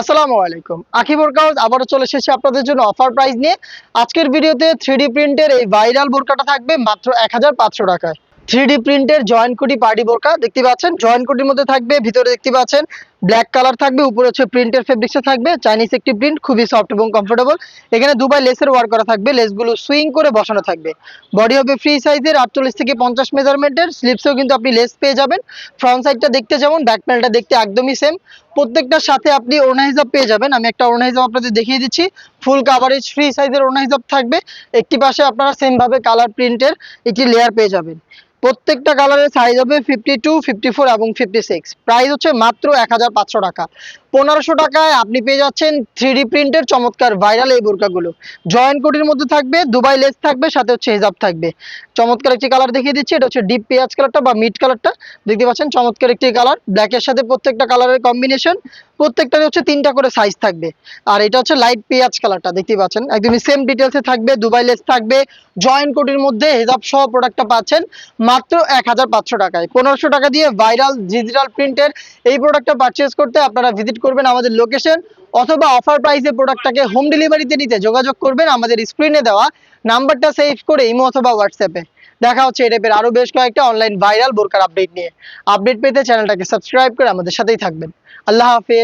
আসসালামু আলাইকুম। আখি বোরকাউজ আবারও চলে এসেছি আপনাদের জন্য অফার প্রাইস নিয়ে। আজকের ভিডিওতে থ্রি প্রিন্টের এই ভাইরাল বোরকাটা থাকবে মাত্র এক হাজার পাঁচশো টাকায়। থ্রি প্রিন্টের জয়েন্ট কুটি পার্টি বোরকা, দেখতে পাচ্ছেন? জয়েন্ট কুটির মধ্যে থাকবে, ভিতরে দেখতে পাচ্ছেন ব্ল্যাক কালার থাকবে, উপরে হচ্ছে প্রিন্টের ফেব্রিক্সে থাকবে চাইনিজ একটি প্রিন্ট খুবই সফট এবং কমফোর্টেবল এখানে দুবাই লেসের ওয়ার্ক করা থাকবে লেসগুলো সুইং করে বসানো থাকবে। বডি হবে ফ্রি সাইজের আটচল্লিশ থেকে পঞ্চাশ মেজারমেন্টের স্লিপসেও কিন্তু আপনি লেস পেয়ে যাবেন। ফ্রন্ট সাইডটা দেখতে যেমন ব্যাক প্যানেলটা দেখতে একদমই সেম প্রত্যেকটার সাথে আপনি ওড়না হিসাব পেয়ে যাবেন। আমি একটা ওড়না হিসাব আপনাদের দেখিয়ে দিচ্ছি। ফুল কাভারেজ ফ্রি সাইজের ওড়না হিসাব থাকবে। একটি পাশে আপনারা সেম ভাবে কালার প্রিন্টের একটি লেয়ার পেয়ে যাবেন। প্রত্যেকটা কালারের সাইজ হবে ফিফটি টু ফিফটি ফোর এবং ফিফটি সিক্স প্রাইস হচ্ছে মাত্র এক হাজার পাঁচশো টাকা। পনেরোশো টাকায় আপনি পেয়ে যাচ্ছেন থ্রি প্রিন্টের চমৎকার ভাইরাল এই বোরকাগুলো। জয়েন্ট কোটির মধ্যে থাকবে, দুবাই লেস থাকবে, সাথে হচ্ছে হিজাব থাকবে। চমৎকার একটি কালার দেখিয়ে দিচ্ছি, এটা হচ্ছে ডিপ পেঁয়াজ কালারটা বা মিড কালারটা দেখতে পাচ্ছেন চমৎকার একটি কালার ব্ল্যাকের সাথে প্রত্যেকটা কালারের কম্বিনেশন প্রত্যেকটার হচ্ছে তিনটা করে সাইজ থাকবে। আর এটা হচ্ছে লাইট পেঁয়াজ কালারটা দেখতে পাচ্ছেন? একদমই সেম ডিটেলসে থাকবে দুবাই লেস থাকবে জয়েন্ট কোটির মধ্যে হেজাব সহ প্রোডাক্টটা পাচ্ছেন মাত্র এক হাজার পাঁচশো টাকায়। পনেরোশো টাকা দিয়ে ভাইরাল ডিজিটাল প্রিন্টের এই প্রোডাক্টটা পারচেস করতে আপনারা ভিজিট করবেন আমাদের লোকেশন অথবা অফার প্রাইসে প্রোডাক্টটাকে হোম ডেলিভারিতে নিতে যোগাযোগ করবেন আমাদের স্ক্রিনে দেওয়া নাম্বারটা সেভ করে ইমো অথবা হোয়াটসঅ্যাপে। দেখা হচ্ছে এই টাইপের আরও বেশ কয়েকটা অনলাইন ভাইরাল বোরকার আপডেট নিয়ে। আপডেট পেতে চ্যানেলটাকে সাবস্ক্রাইব করে আমাদের সাথেই থাকবেন। আল্লাহ